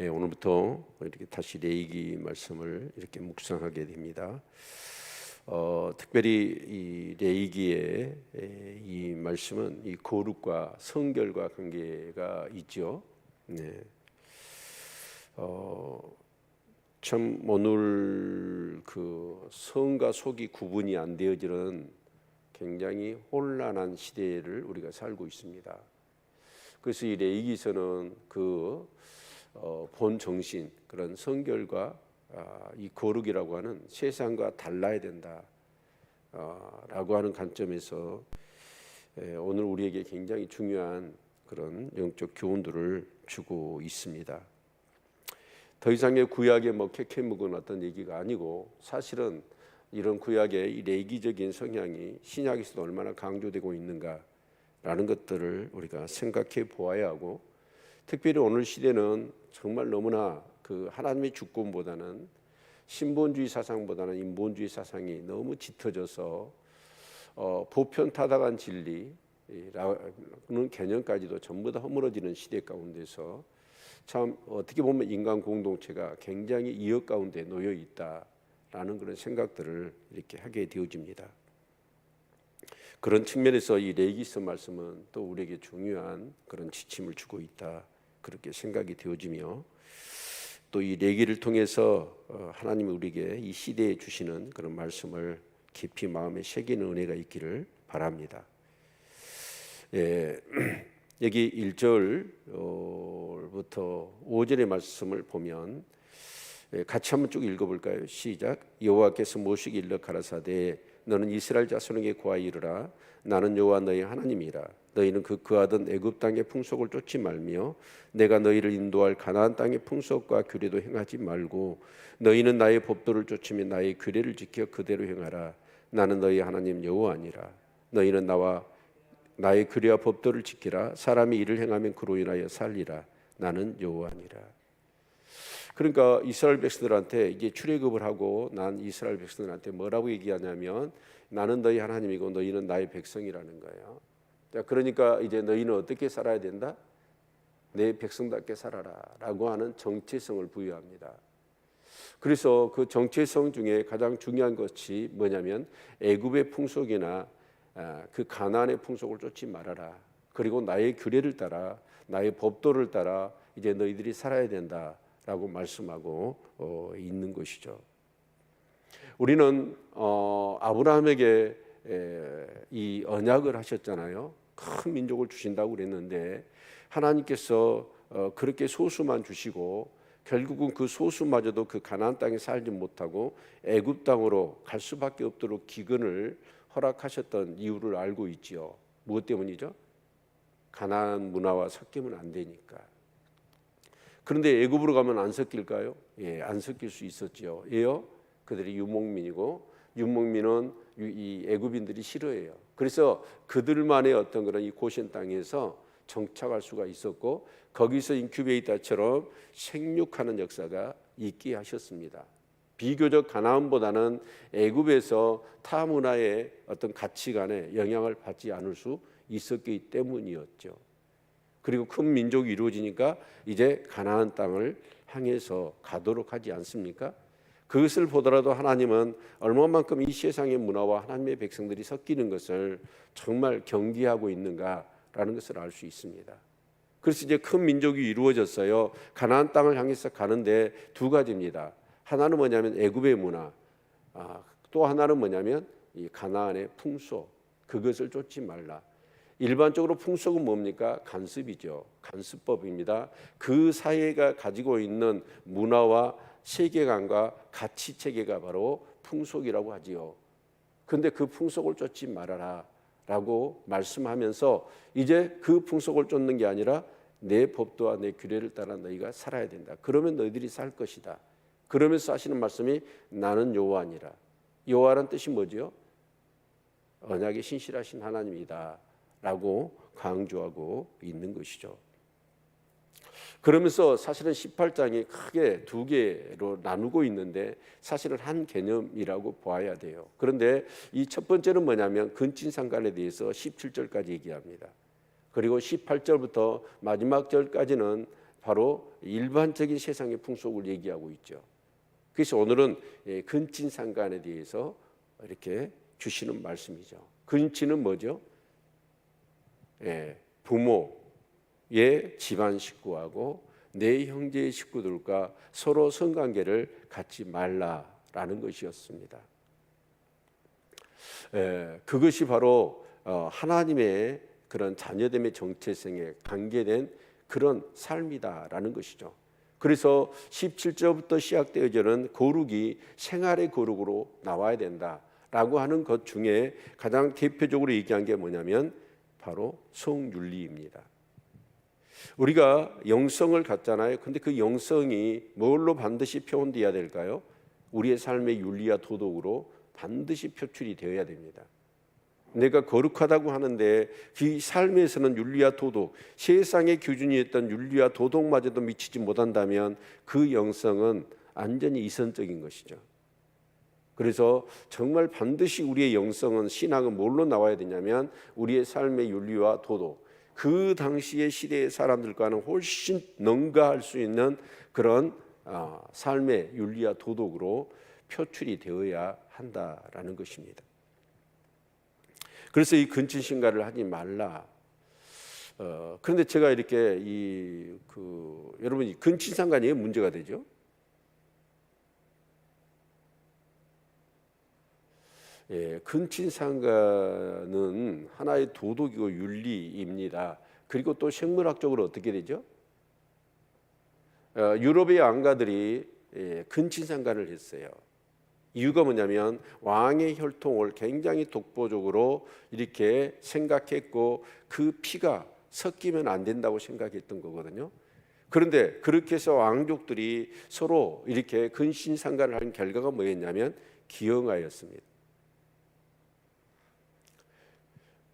예, 오늘부터 이렇게 다시 레이기 말씀을 이렇게 묵상하게 됩니다. 어, 특별히 이 레이기의 에, 이 말씀은 이 거룩과 성결과 관계가 있죠. 네. 어, 참 오늘 그 성과 속이 구분이 안 되어지는 굉장히 혼란한 시대를 우리가 살고 있습니다. 그래서 이 레이기서는 그 어, 본 정신 그런 성결과 아, 이 거룩이라고 하는 세상과 달라야 된다. 아, 라고 하는 관점에서 에, 오늘 우리에게 굉장히 중요한 그런 영적 교훈들을 주고 있습니다. 더 이상의 구약의 뭐 캐캐묵은 어떤 얘기가 아니고 사실은 이런 구약의 이 레기적인 성향이 신약에서도 얼마나 강조되고 있는가라는 것들을 우리가 생각해 보아야 하고 특별히 오늘 시대는 정말 너무나 그 하나님의 주권보다는 신본주의 사상보다는 인본주의 사상이 너무 짙어져서 어, 보편 타당한 진리라는 개념까지도 전부 다 허물어지는 시대 가운데서 참 어떻게 보면 인간 공동체가 굉장히 이역 가운데 놓여 있다라는 그런 생각들을 이렇게 하게 되어집니다. 그런 측면에서 이 레기스 말씀은 또 우리에게 중요한 그런 지침을 주고 있다 그렇게 생각이 되어지며 또 이 레기를 통해서 어, 하나님이 우리에게 이 시대에 주시는 그런 말씀을 깊이 마음에 새기는 은혜가 있기를 바랍니다. 예, 여기 1절부터 5절의 말씀을 보면 예, 같이 한번 쭉 읽어볼까요? 시작. 여호와께서 모시기 일러 가라사대 너는 이스라엘 자손에게 구하여 이르라. 나는 여호와 너희 하나님이라. 너희는 그 그하던 애굽 땅의 풍속을 쫓지 말며 내가 너희를 인도할 가나안 땅의 풍속과 규례도 행하지 말고 너희는 나의 법도를 쫓으며 나의 규례를 지켜 그대로 행하라. 나는 너희 하나님 여호와니라. 너희는 나와 나의 규례와 법도를 지키라. 사람이 이를 행하면 그로 인하여 살리라. 나는 여호와니라 그러니까 이스라엘 백성들한테 이게 출애굽을 하고 난 이스라엘 백성들한테 뭐라고 얘기하냐면 나는 너희 하나님이고 너희는 나의 백성이라는 거예요. 자, 그러니까 이제 너희는 어떻게 살아야 된다? 내 백성답게 살아라라고 하는 정체성을 부여합니다. 그래서 그 정체성 중에 가장 중요한 것이 뭐냐면 애굽의 풍속이나 아, 그 가나안의 풍속을 쫓지 말아라. 그리고 나의 규례를 따라 나의 법도를 따라 이제 너희들이 살아야 된다 라고 말씀하고 어, 있는 것이죠. 우리는 어, 아브라함에게 에, 이 언약을 하셨잖아요. 큰 민족을 주신다고 그랬는데 하나님께서 어, 그렇게 소수만 주시고 결국은 그 소수마저도 그 가나안 땅에 살지 못하고 애굽 땅으로 갈 수밖에 없도록 기근을 허락하셨던 이유를 알고 있지요. 무엇 때문이죠? 가나안 문화와 섞이면 안 되니까. 그런데 애굽으로 가면 안 섞일까요? 예, 안 섞일 수 있었지요. 예요? 그들이 유목민이고 유목민은 이 애굽인들이 싫어해요. 그래서 그들만의 어떤 그런 이 고신 땅에서 정착할 수가 있었고 거기서 인큐베이터처럼 생육하는 역사가 있게 하셨습니다. 비교적 가나안보다는 애굽에서 타 문화의 어떤 가치관에 영향을 받지 않을 수 있었기 때문이었죠. 그리고 큰 민족이 이루어지니까 이제 가나안 땅을 향해서 가도록 하지 않습니까? 그것을 보더라도 하나님은 얼마만큼 이 세상의 문화와 하나님의 백성들이 섞이는 것을 정말 경계하고 있는가라는 것을 알 수 있습니다. 그래서 이제 큰 민족이 이루어졌어요. 가나안 땅을 향해서 가는데 두 가지입니다. 하나는 뭐냐면 애굽의 문화, 아, 또 하나는 뭐냐면 이 가나안의 풍속, 그것을 쫓지 말라. 일반적으로 풍속은 뭡니까? 간습이죠. 간습법입니다. 그 사회가 가지고 있는 문화와 세계관과 가치 체계가 바로 풍속이라고 하지요. 근데 그 풍속을 쫓지 말아라 라고 말씀하면서 이제 그 풍속을 쫓는 게 아니라 내 법도와 내 규례를 따라 너희가 살아야 된다. 그러면 너희들이 살 것이다. 그러면서 하시는 말씀이 나는 여호와니라. 여호와란 뜻이 뭐죠? 언약의 신실하신 하나님이다 라고 강조하고 있는 것이죠. 그러면서 사실은 18장이 크게 두 개로 나누고 있는데 사실은 한 개념이라고 보아야 돼요. 그런데 이 첫 번째는 뭐냐면 근친상간에 대해서 17절까지 얘기합니다. 그리고 18절부터 마지막 절까지는 바로 일반적인 세상의 풍속을 얘기하고 있죠. 그래서 오늘은 예, 근친상간에 대해서 이렇게 주시는 말씀이죠. 근친은 뭐죠? 예, 부모의 집안 식구하고 내 형제의 식구들과 서로 성관계를 갖지 말라라는 것이었습니다. 예, 그것이 바로 어, 하나님의 그런 자녀됨의 정체성에 관계된 그런 삶이다라는 것이죠. 그래서 17절부터 시작되어지는 거룩이 생활의 거룩으로 나와야 된다라고 하는 것 중에 가장 대표적으로 얘기한 게 뭐냐면 바로 성윤리입니다. 우리가 영성을 갖잖아요. 근데 그 영성이 뭘로 반드시 표현돼야 될까요? 우리의 삶의 윤리와 도덕으로 반드시 표출이 되어야 됩니다. 내가 거룩하다고 하는데 그 삶에서는 윤리와 도덕, 세상의 기준이었던 윤리와 도덕마저도 미치지 못한다면 그 영성은 완전히 이선적인 것이죠. 그래서 정말 반드시 우리의 영성은 신앙은 뭘로 나와야 되냐면 우리의 삶의 윤리와 도덕, 그 당시의 시대의 사람들과는 훨씬 능가할 수 있는 그런 아, 삶의 윤리와 도덕으로 표출이 되어야 한다라는 것입니다. 그래서 이 근친신가를 하지 말라. 어, 그런데 제가 이렇게 이 그 여러분 이 근친상간이 왜 문제가 되죠? 예, 근친상간은 하나의 도덕이고 윤리입니다. 그리고 또 생물학적으로 어떻게 되죠? 어, 유럽의 왕가들이 예, 근친상간을 했어요. 이유가 뭐냐면 왕의 혈통을 굉장히 독보적으로 이렇게 생각했고 그 피가 섞이면 안 된다고 생각했던 거거든요. 그런데 그렇게 해서 왕족들이 서로 이렇게 근신상간을 한 결과가 뭐였냐면 기형아였습니다.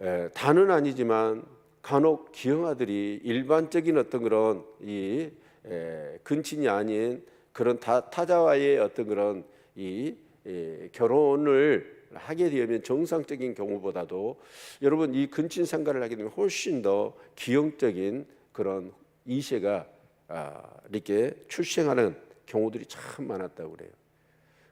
에, 다는 아니지만 간혹 기형아들이 일반적인 어떤 그런 이 에, 근친이 아닌 그런 타, 타자와의 어떤 그런 이 예, 결혼을 하게 되면 정상적인 경우보다도 여러분 이 근친 상가를 하게 되면 훨씬 더 기형적인 그런 이세가 아, 이렇게 출생하는 경우들이 참 많았다고 그래요.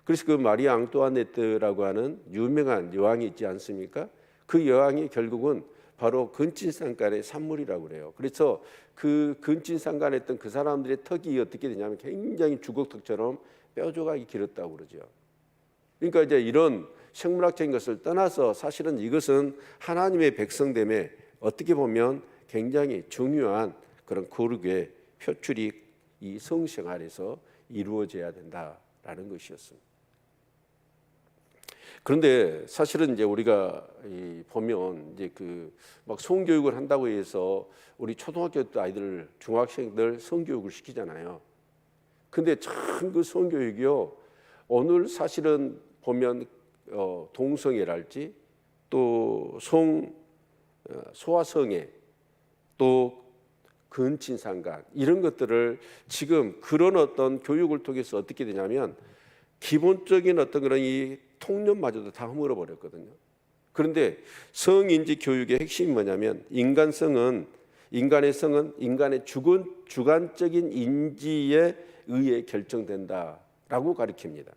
그래서 그 마리아 앙뚜아네트라고 하는 유명한 여왕이 있지 않습니까? 그 여왕이 결국은 바로 근친상간의 산물이라고 그래요. 그래서 그 근친상간했던 그 사람들의 턱이 어떻게 되냐면 굉장히 주걱턱처럼 뼈조각이 길었다고 그러죠. 그러니까 이제 이런 생물학적인 것을 떠나서 사실은 이것은 하나님의 백성됨에 어떻게 보면 굉장히 중요한 그런 거룩의 표출이 이 성생활에서 이루어져야 된다라는 것이었습니다. 그런데 사실은 이제 우리가 보면 이제 그 막 성교육을 한다고 해서 우리 초등학교 때 아이들 중학생들 성교육을 시키잖아요. 근데 참 그 성교육이요. 오늘 사실은 보면 어, 동성애랄지 또성 어, 소아성애 또 근친상간 이런 것들을 지금 그런 어떤 교육을 통해서 어떻게 되냐면 기본적인 어떤 그런 이 통념마저도 다 허물어 버렸거든요. 그런데 성인지 교육의 핵심이 뭐냐면 인간성은 인간의 성은 인간의 주관 주관적인 인지에 의해 결정된다라고 가르칩니다.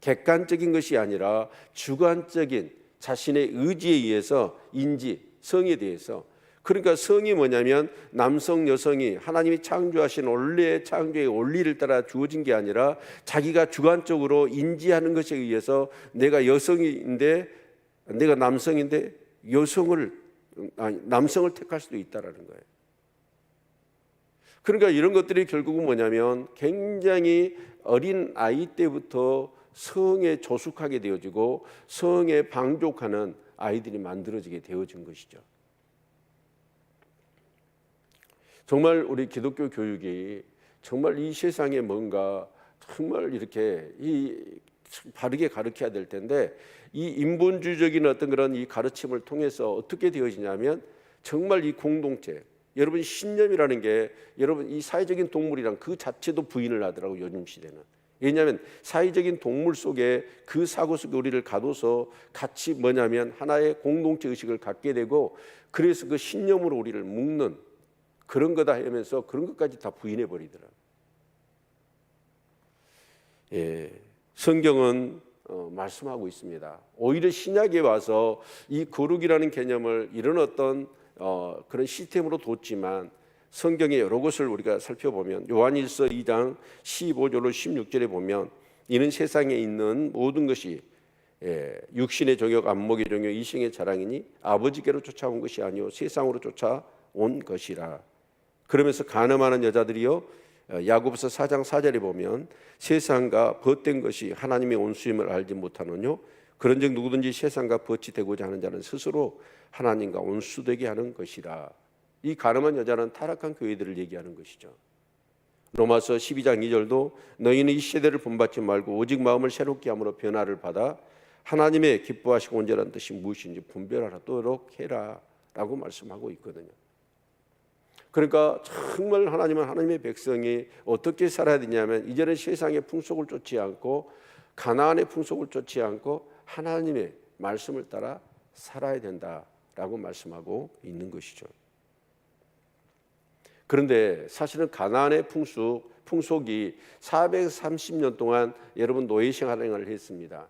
객관적인 것이 아니라 주관적인 자신의 의지에 의해서 인지 성에 대해서 그러니까 성이 뭐냐면 남성 여성이 하나님이 창조하신 원래의 창조의 원리를 따라 주어진 게 아니라 자기가 주관적으로 인지하는 것에 의해서 내가 여성인데 내가 남성인데 여성을 아니, 남성을 택할 수도 있다라는 거예요. 그러니까 이런 것들이 결국은 뭐냐면 굉장히 어린 아이 때부터 성에 조숙하게 되어지고 성에 방족하는 아이들이 만들어지게 되어진 것이죠. 정말 우리 기독교 교육이 정말 이 세상에 뭔가 정말 이렇게 이 바르게 가르쳐야 될 텐데 이 인본주의적인 어떤 그런 이 가르침을 통해서 어떻게 되어지냐면 정말 이 공동체 여러분 신념이라는 게 여러분 이 사회적인 동물이랑 그 자체도 부인을 하더라고 요즘 시대는. 왜냐하면 사회적인 동물 속에 그 사고 속에 우리를 가둬서 같이 뭐냐면 하나의 공동체 의식을 갖게 되고 그래서 그 신념으로 우리를 묶는 그런 거다 하면서 그런 것까지 다 부인해 버리더라. 예, 성경은 어, 말씀하고 있습니다. 오히려 신약에 와서 이 거룩이라는 개념을 이런 어떤 어, 그런 시스템으로 뒀지만 성경의 여러 곳을 우리가 살펴보면 요한일서 2장 15절로 16절에 보면 이는 세상에 있는 모든 것이 예, 육신의 종역, 안목의 종역, 이생의 자랑이니 아버지께로 쫓아온 것이 아니요 세상으로 쫓아온 것이라. 그러면서 가늠하는 여자들이요 어, 야고보서 4장 4절에 보면 세상과 벗된 것이 하나님의 온수임을 알지 못하느뇨 그런즉 누구든지 세상과 벗이 되고자 하는 자는 스스로 하나님과 온수되게 하는 것이라. 이 가늠한 여자는 타락한 교회들을 얘기하는 것이죠. 로마서 12장 2절도 너희는 이 시대를 본받지 말고 오직 마음을 새롭게 함으로 변화를 받아 하나님의 기뻐하시고 온전한 뜻이 무엇인지 분별하도록 해라라고 말씀하고 있거든요. 그러니까 정말 하나님은 하나님의 백성이 어떻게 살아야 되냐면 이제는 세상의 풍속을 쫓지 않고 가나안의 풍속을 쫓지 않고 하나님의 말씀을 따라 살아야 된다라고 말씀하고 있는 것이죠. 그런데 사실은 가나안의 풍속 풍속이 430년 동안 여러분 노예 생활을 했습니다.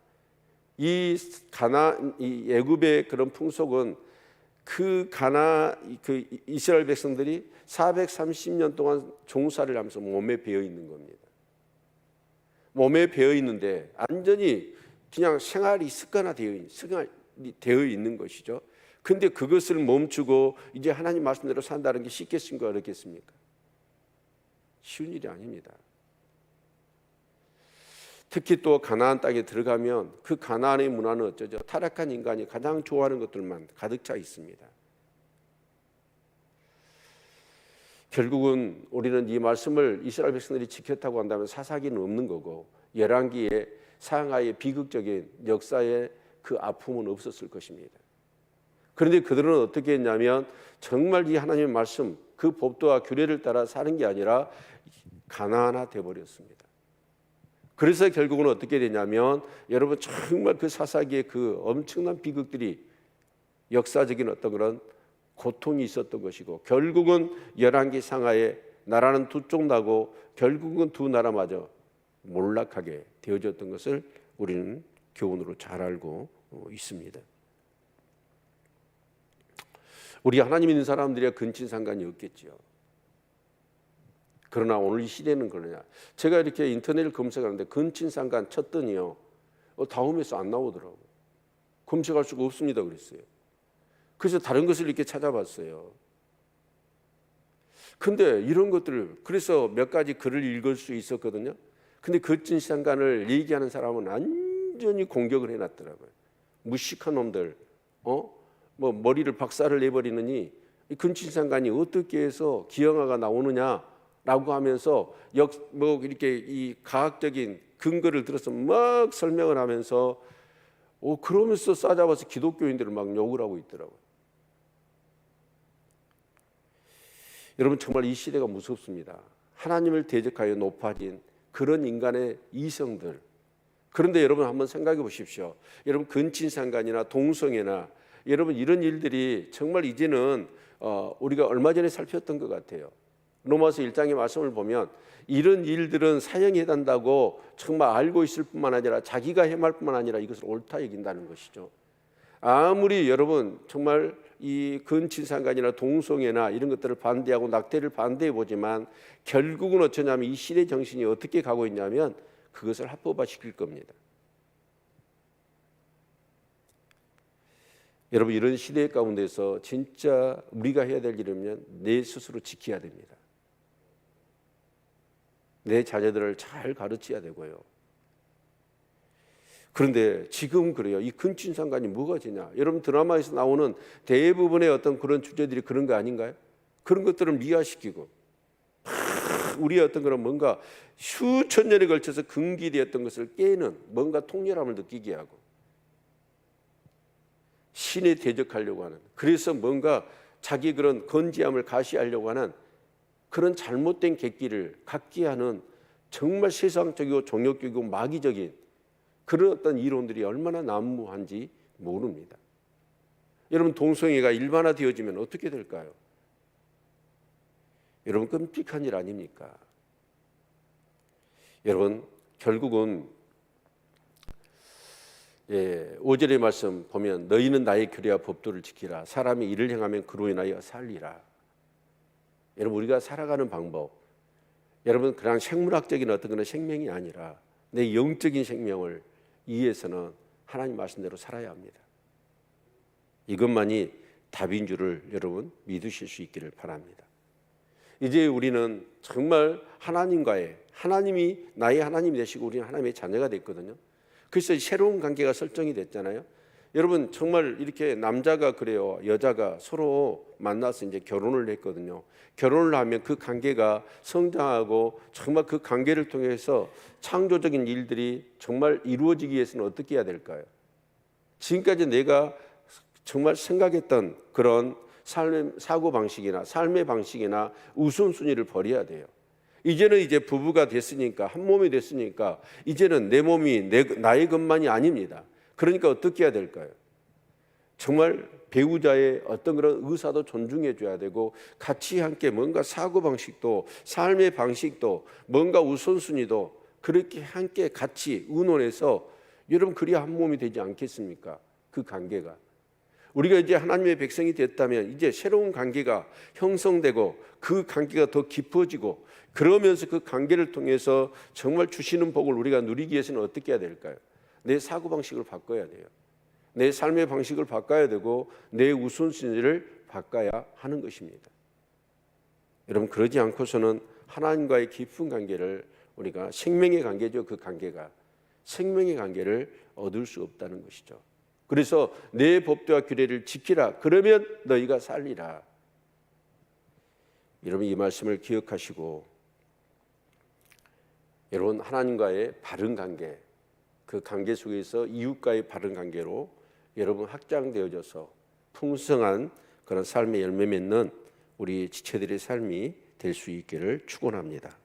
이 가나 이 애굽의 그런 풍속은 그 가나 그 이스라엘 백성들이 430년 동안 종사를 하면서 몸에 배어 있는 겁니다. 몸에 배어 있는데 완전히 그냥 생활이 습관화 되어 습관이 되어 있는 것이죠. 근데 그것을 멈추고 이제 하나님 말씀대로 산다는 게 쉽겠습니까? 어렵겠습니까? 쉬운 일이 아닙니다. 특히 또 가나안 땅에 들어가면 그 가나안의 문화는 어쩌죠? 타락한 인간이 가장 좋아하는 것들만 가득 차 있습니다. 결국은 우리는 이 말씀을 이스라엘 백성들이 지켰다고 한다면 사사기는 없는 거고 열왕기에 상하의 비극적인 역사의 그 아픔은 없었을 것입니다. 그런데 그들은 어떻게 했냐면 정말 이 하나님의 말씀 그 법도와 규례를 따라 사는 게 아니라 가나안화 돼 버렸습니다. 그래서 결국은 어떻게 되냐면 여러분 정말 그 사사기의 그 엄청난 비극들이 역사적인 어떤 그런 고통이 있었던 것이고 결국은 열왕기 상하에 나라는 두 쪽 나고 결국은 두 나라마저 몰락하게 되어졌던 것을 우리는 교훈으로 잘 알고 있습니다. 우리 하나님 있는 사람들이야 근친 상관이 없겠지요. 그러나 오늘 이 시대는 그러냐? 제가 이렇게 인터넷을 검색하는데 근친 상관 쳤더니요. 어, 다음에서 안 나오더라고. 검색할 수가 없습니다 그랬어요. 그래서 다른 것을 이렇게 찾아봤어요. 근데 이런 것들을 그래서 몇 가지 글을 읽을 수 있었거든요. 근데 근친 상관을 얘기하는 사람은 완전히 공격을 해놨더라고요. 무식한 놈들, 어? 뭐 머리를 박살을 내버리느니 이 근친상간이 어떻게 해서 기형아가 나오느냐 라고 하면서 역 뭐 이렇게 이 과학적인 근거를 들어서 막 설명을 하면서 오 그러면서 싸잡아서 기독교인들을 막 욕을 하고 있더라고요. 여러분 정말 이 시대가 무섭습니다. 하나님을 대적하여 높아진 그런 인간의 이성들. 그런데 여러분 한번 생각해 보십시오. 여러분 근친상간이나 동성애나 여러분 이런 일들이 정말 이제는 어, 우리가 얼마 전에 살폈던 것 같아요. 로마서 1장의 말씀을 보면 이런 일들은 사형이 해단다고 정말 알고 있을 뿐만 아니라 자기가 행할 뿐만 아니라 이것을 옳다 여긴다는 것이죠. 아무리 여러분 정말 이 근친상간이나 동성애나 이런 것들을 반대하고 낙태를 반대해 보지만 결국은 어쩌냐면 이 시대 정신이 어떻게 가고 있냐면 그것을 합법화 시킬 겁니다. 여러분 이런 시대 가운데서 진짜 우리가 해야 될 일이면 내 스스로 지켜야 됩니다. 내 자녀들을 잘 가르쳐야 되고요. 그런데 지금 그래요. 이 근친상간이 뭐가 지냐? 여러분 드라마에서 나오는 대부분의 어떤 그런 주제들이 그런 거 아닌가요? 그런 것들을 미화시키고 우리의 어떤 그런 뭔가 수천 년에 걸쳐서 금기되었던 것을 깨는 뭔가 통렬함을 느끼게 하고 신에 대적하려고 하는 그래서 뭔가 자기 그런 건지함을 가시하려고 하는 그런 잘못된 객기를 갖게 하는 정말 세상적이고 종교적이고 마귀적인 그런 어떤 이론들이 얼마나 난무한지 모릅니다. 여러분 동성애가 일반화되어지면 어떻게 될까요? 여러분 끔찍한 일 아닙니까? 여러분 결국은 예, 5절의 말씀 보면 너희는 나의 규례와 법도를 지키라 사람이 이를 행하면 그로 인하여 살리라. 여러분 우리가 살아가는 방법 여러분 그냥 생물학적인 어떤 그런 생명이 아니라 내 영적인 생명을 위해서는 하나님 말씀대로 살아야 합니다. 이것만이 답인 줄을 여러분 믿으실 수 있기를 바랍니다. 이제 우리는 정말 하나님과의 하나님이 나의 하나님이 되시고 우리는 하나님의 자녀가 됐거든요. 그래서 새로운 관계가 설정이 됐잖아요. 여러분 정말 이렇게 남자가 그래요. 여자가 서로 만나서 이제 결혼을 했거든요. 결혼을 하면 그 관계가 성장하고 정말 그 관계를 통해서 창조적인 일들이 정말 이루어지기 위해서는 어떻게 해야 될까요? 지금까지 내가 정말 생각했던 그런 삶의 사고 방식이나 삶의 방식이나 우선순위를 버려야 돼요. 이제는 이제 부부가 됐으니까 한 몸이 됐으니까 이제는 내 몸이 내, 나의 것만이 아닙니다. 그러니까 어떻게 해야 될까요? 정말 배우자의 어떤 그런 의사도 존중해 줘야 되고 같이 함께 뭔가 사고 방식도 삶의 방식도 뭔가 우선순위도 그렇게 함께 같이 의논해서 여러분 그리 한 몸이 되지 않겠습니까? 그 관계가 우리가 이제 하나님의 백성이 됐다면 이제 새로운 관계가 형성되고 그 관계가 더 깊어지고 그러면서 그 관계를 통해서 정말 주시는 복을 우리가 누리기 위해서는 어떻게 해야 될까요? 내 사고 방식을 바꿔야 돼요. 내 삶의 방식을 바꿔야 되고 내 우선순위를 바꿔야 하는 것입니다. 여러분 그러지 않고서는 하나님과의 깊은 관계를 우리가 생명의 관계죠. 그 관계가 생명의 관계를 얻을 수 없다는 것이죠. 그래서 내 법도와 규례를 지키라. 그러면 너희가 살리라. 여러분 이 말씀을 기억하시고 여러분 하나님과의 바른 관계 그 관계 속에서 이웃과의 바른 관계로 여러분 확장되어져서 풍성한 그런 삶의 열매 맺는 우리 지체들의 삶이 될 수 있기를 축원합니다.